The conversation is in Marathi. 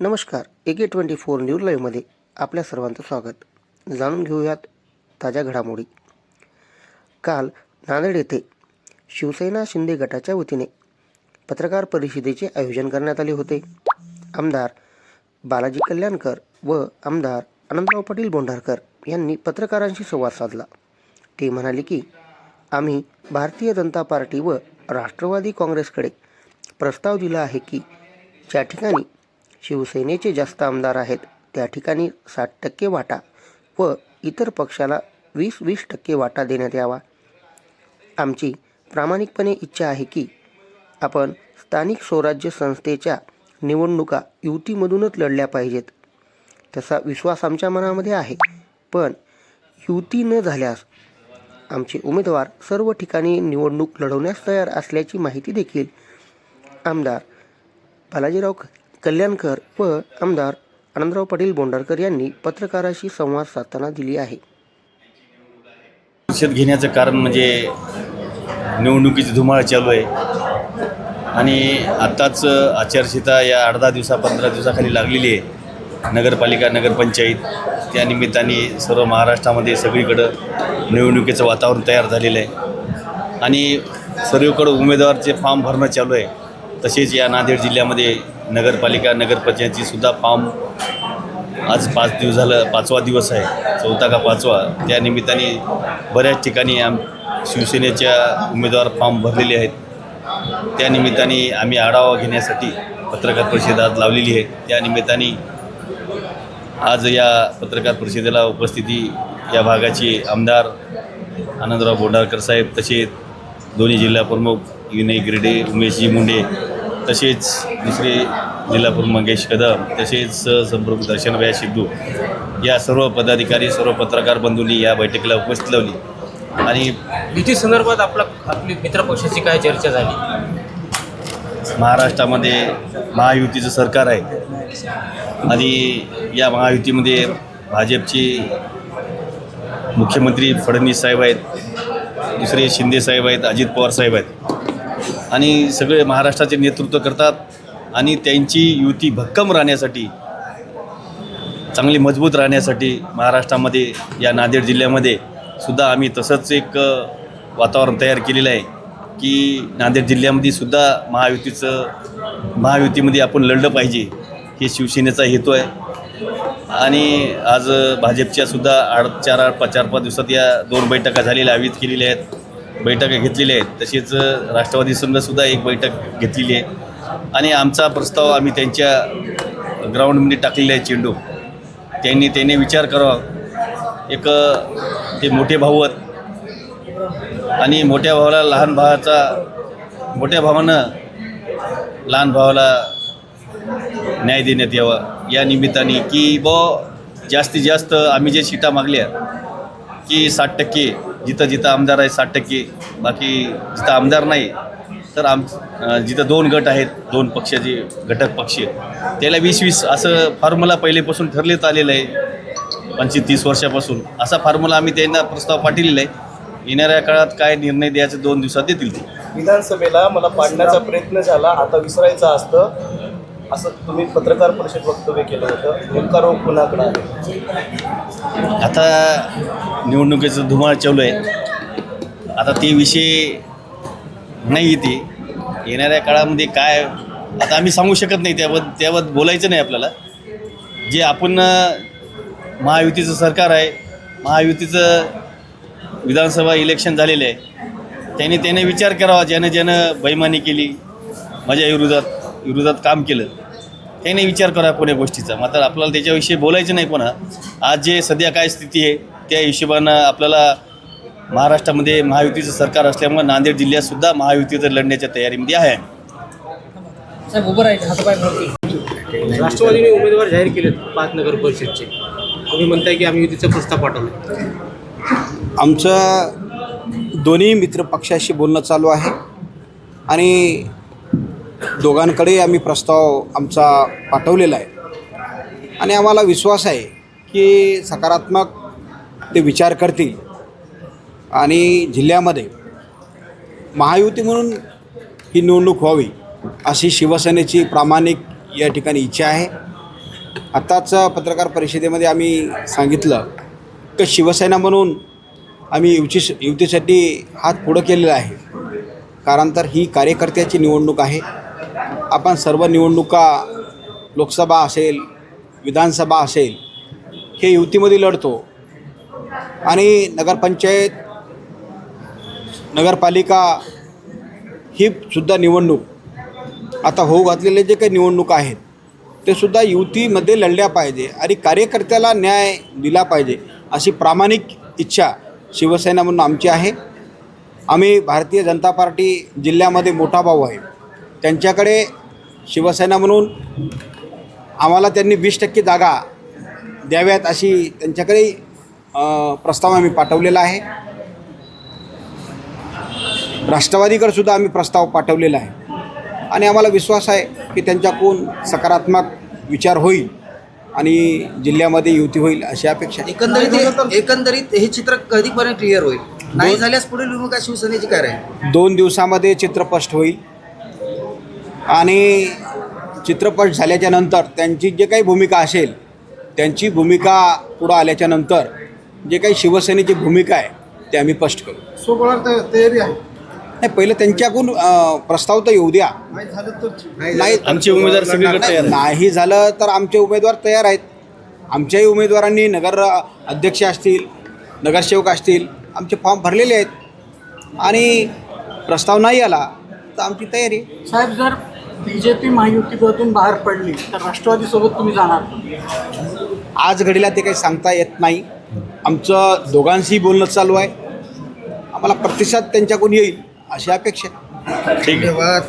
नमस्कार A K twenty four news लाईव्हमध्ये आपल्या सर्वांचं स्वागत. जाणून घेऊयात ताज्या घडामोडी. काल नांदेड येथे शिवसेना शिंदे गटाच्या वतीने पत्रकार परिषदेचे आयोजन करण्यात आले होते. आमदार बालाजी कल्याणकर व आमदार आनंदराव पाटील बोंढारकर यांनी पत्रकारांशी संवाद साधला. ते म्हणाले की आम्ही भारतीय जनता पार्टी व राष्ट्रवादी काँग्रेसकडे प्रस्ताव दिला आहे की ज्या ठिकाणी शिवसेनेचे जास्त आमदार आहेत. त्या ठिकाणी साठ टक्के वाटा व इतर पक्षाला वीस वीस टक्के वाटा देण्यात यावा. आमची प्रामाणिकपणे इच्छा आहे की आपण स्थानिक स्वराज्य संस्थेच्या निवडणुका युतीमधूनच लढल्या पाहिजेत. तसा विश्वास आमच्या मनामध्ये आहे. पण युती न झाल्यास आमचे उमेदवार सर्व ठिकाणी निवडणूक लढवण्यास तयार असल्याची माहिती देखील आमदार बालाजीराव कल्याणकर व आमदार आनंदराव पाटील बोंडारकर यांनी पत्रकाराशी संवाद साधताना दिली आहे. परिषद घेण्याचं कारण म्हणजे निवडणुकीची धुमाळ चालू आहे. आणि आत्ताच आचारसंहिता या आठ दहा दिवसा पंधरा दिवसाखाली लागलेली आहे. नगरपालिका नगरपंचायत त्या निमित्ताने सर्व महाराष्ट्रामध्ये सगळीकडं निवडणुकीचं वातावरण तयार झालेलं आहे. आणि सर्वकडं उमेदवारचे फॉर्म भरणं चालू आहे. तसेच या नांदेड जिल्ह्यामध्ये नगरपालिका नगरपंचायतची सुद्धा फॉर्म आज पाच दिवस झालं पाचवा दिवस आहे. चौथा का पाचवा? त्या निमित्ताने बऱ्याच ठिकाणी आम शिवसेनेच्या उमेदवार फॉर्म भरलेले आहेत. त्या निमित्ताने आम्ही आढावा घेण्यासाठी पत्रकार परिषद आज लावलेली आहे. त्या निमित्ताने आज या पत्रकार परिषदेला उपस्थिती या भागाचे आमदार आनंदराव बोंडारकर साहेब तसेच दोन्ही जिल्हा प्रमुख विनय गिरडे उमेशजी मुंडे तसेच दुसरे जिल्हा प्रमुख मंगेश कदम तसेच सहसंप्रमुख दर्शनभया सिद्धू या सर्व पदाधिकारी सर्व पत्रकार बंधूंनी या बैठकीला उपस्थित लावली. आणि युती संदर्भात आपला आपली मित्रपक्षाची काय चर्चा झाली? महाराष्ट्रामध्ये महायुतीचं सरकार आहे. आणि या महायुतीमध्ये भाजपचे मुख्यमंत्री फडणवीस साहेब आहेत दुसरे शिंदे साहेब आहेत अजित पवार साहेब आहेत. आणि सगळे महाराष्ट्राचे नेतृत्व करतात आणि त्यांची युती भक्कम राहण्यासाठी चांगली मजबूत राहण्यासाठी महाराष्ट्रामध्ये या नांदेड जिल्ह्यामध्ये सुद्धा आम्ही तसंच एक वातावरण तयार केलेलं आहे की नांदेड जिल्ह्यामध्ये सुद्धा महायुतीचं महायुतीमध्ये आपण लढलं पाहिजे हे शिवसेनेचा हेतू आहे. आणि आज भाजपच्या सुद्धा आठ चार आठ पाच चार पाच दिवसात या दोन बैठका झालेल्या आयोजित केलेल्या आहेत. बैठक घेतलेल्या आहेत तसेच राष्ट्रवादी संघसुद्धा एक बैठक घेतलेली आहे. आणि आमचा प्रस्ताव आम्ही त्यांच्या ग्राउंडमध्ये टाकलेला आहे चेंडू. त्यांनी त्याने विचार करावा. एक ते मोठे भाऊ आहेत. आणि मोठ्या भावाला लहान भावाचा मोठ्या भावानं लहान भावाला न्याय देण्यात यावा. या निमित्ताने की ब जास्तीत जास्त आम्ही जे सीटा मागल्या की साठ टक्के जिथं जिथं आमदार आहे साठ टक्के बाकी जिथं आमदार नाही तर आम जिथं दोन गट आहेत दोन पक्षाचे घटक पक्ष त्याला वीस वीस असं फॉर्म्युला पहिलेपासून ठरलेत आलेलं आहे पंचवीस तीस वर्षापासून. असा फॉर्म्युला आम्ही त्यांना प्रस्ताव पाठवलेला आहे. येणाऱ्या काळात काय निर्णय द्यायचे दोन दिवसात देतील ते. विधानसभेला मला पाडण्याचा प्रयत्न झाला आता विसरायचं असतं. असं तुम्ही पत्रकार परिषद वक्तव्य केलं होतं. नेमका रोग कुणाकडे आहे? आता निवडणुकीचं धुमाळ चालू आहे. आता ते विषय नाही येते येणाऱ्या काळामध्ये काय आता आम्ही सांगू शकत नाही त्याबद्दल त्याबद्दल बोलायचं नाही आपल्याला. जे आपण महायुतीचं सरकार आहे महायुतीचं विधानसभा इलेक्शन झालेलं आहे त्याने त्याने विचार करावा ज्यानं ज्यानं बैमानी केली माझ्या विरोधात विरोधात काम केलं. त्याने विचार करा कोण्या गोष्टीचा. मात्र आपल्याला त्याच्याविषयी बोलायचं नाही पुन्हा. आज जे सध्या काय स्थिती आहे त्या हिशोबानं आपल्याला महाराष्ट्रामध्ये महायुतीचं सरकार असल्यामुळे नांदेड जिल्ह्यातसुद्धा महायुतीचं लढण्याच्या तयारीमध्ये आहे. साहेब उभं हातपाय राष्ट्रवादीने उमेदवार जाहीर केले पाच नगर परिषदचे. तुम्ही म्हणताय की आम्ही युतीचा प्रस्ताव पाठवला आमचं दोन्ही मित्रपक्षाशी बोलणं चालू आहे. आणि दोघांकडे आम्ही प्रस्ताव आमचा पाठवलेला आहे. आणि आम्हाला विश्वास आहे की सकारात्मक ते विचार करतील. आणि जिल्ह्यामध्ये महायुती म्हणून ही निवडणूक व्हावी अशी शिवसेनेची प्रामाणिक या ठिकाणी इच्छा आहे. आत्ताच पत्रकार परिषदेमध्ये आम्ही सांगितलं की शिवसेना म्हणून आम्ही युती युतीसाठी हात पुढं केलेला आहे. कारण तर ही कार्यकर्त्याची निवडणूक आहे. आपण सर्व निवडणुका लोकसभा असेल विधानसभा असेल हे युतीमध्ये लढतो. आणि नगरपंचायत नगरपालिका ही सुद्धा निवडणूक. आता होऊ घातलेले जे काही निवडणूक आहेत ते सुद्धा युतीमध्ये लढल्या पाहिजे आणि कार्यकर्त्याला न्याय दिला पाहिजे अशी प्रामाणिक इच्छा शिवसेना म्हणून आमची आहे. आम्ही भारतीय जनता पार्टी जिल्ह्यामध्ये मोठा भाऊ आहे. त्यांच्याकडे शिवसेना म्हणून आम्हाला त्यांनी वीस टक्के जागा द्याव्यात अशी त्यांच्याकडे प्रस्ताव आम्ही पाठवलेला आहे. राष्ट्रवादीकडे सुद्धा आम्ही प्रस्ताव पाठवलेला आहे. आणि आम्हाला विश्वास आहे की त्यांच्याकडून सकारात्मक विचार होईल आणि जिल्ह्यामध्ये युती होईल अशी अपेक्षा एकंदरीत हे- एकंदरीत हे चित्र कधीपर्यंत क्लिअर होईल? नाही झाल्यास पुढील भूमिका शिवसेनेची काय राहील? दोन दिवसामध्ये चित्रपट होईल. आणि चित्रपट झाल्याच्यानंतर त्यांची जे काही भूमिका असेल त्यांची भूमिका पुढं आल्याच्यानंतर जे काही शिवसेनेची भूमिका आहे ते आम्ही स्पष्ट करू. तयारी आहे? नाही पहिलं त्यांच्याकडून प्रस्ताव तर येऊ द्या. नाही झालं तर नाही आमचे उमेदवार सगळीकडे तयार आहेत. नाही झालं तर आमचे उमेदवार तयार आहेत. आमच्याही उमेदवारांनी नगर अध्यक्ष असतील नगरसेवक असतील आमचे फॉर्म भरलेले आहेत. आणि प्रस्ताव नाही आला तर आमची तयारी. आहे. साहेब जर बी जे पी महायुतीमधून बाहेर पडली तर राष्ट्रवादीसोबत तुम्ही जाणार. आज घडीला ते काही सांगता येत नाही. आमचं दोघांशीही बोलणं चालू आहे. आम्हाला प्रतिसाद त्यांच्याकडून येईल अशी अपेक्षा आहे. ठीक आहे.